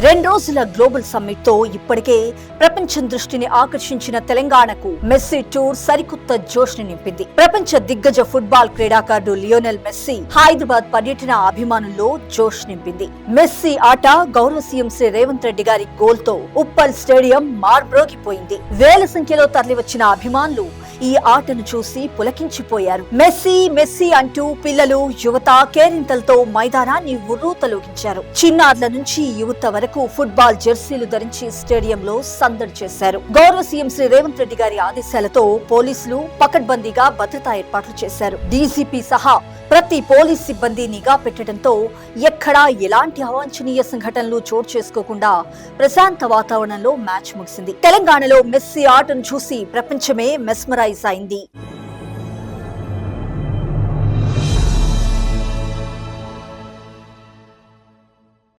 రెండు రోజుల గ్లోబల్ సమ్మిట్తో ఇప్పటికే ప్రపంచం దృష్టిని ఆకర్షించిన తెలంగాణకు మెస్సీ టూర్ సరికొత్త జోష్ని నింపింది. ప్రపంచ దిగ్గజ ఫుట్బాల్ క్రీడాకారుడు లియోనెల్ మెస్సీ హైదరాబాద్ పర్యటన అభిమానుల్లో జోష్ నింపింది. మెస్సీ ఆట గౌరవ సీఎం శ్రీ రేవంత్ రెడ్డి గారి గోల్తో ఉప్పల్ స్టేడియం మార్బ్రోగిపోయింది. వేల సంఖ్యలో తరలివచ్చిన అభిమానులు ఈ ఆటను చూసి పులకించిపోయారు. మెస్సీ మెస్సీ అంటూ పిల్లలు యువత కేరింతలతో మైదానాన్ని ఉర్రూతలోకించారు చిన్నారుల నుంచి యువత వరకు ఫుట్బాల్ జెర్సీలు ధరించి స్టేడియంలో సందడి చేశారు. గౌరవ సీఎం శ్రీ రేవంత్ రెడ్డి గారి ఆదేశాలతో పోలీసులు పకడ్బందీగా భద్రతా ఏర్పాట్లు చేశారు. డీసీపీ సహా ప్రతి పోలీస్ సిబ్బంది నిఘా పెట్టడంతో ఎక్కడా ఎలాంటి అవాంఛనీయ సంఘటనలు చోటు చేసుకోకుండా ప్రశాంత వాతావరణంలో మ్యాచ్ ముగిసింది. తెలంగాణలో మెస్సీ ఆటను చూసి ప్రపంచమే మెస్మరైజ్ అయింది.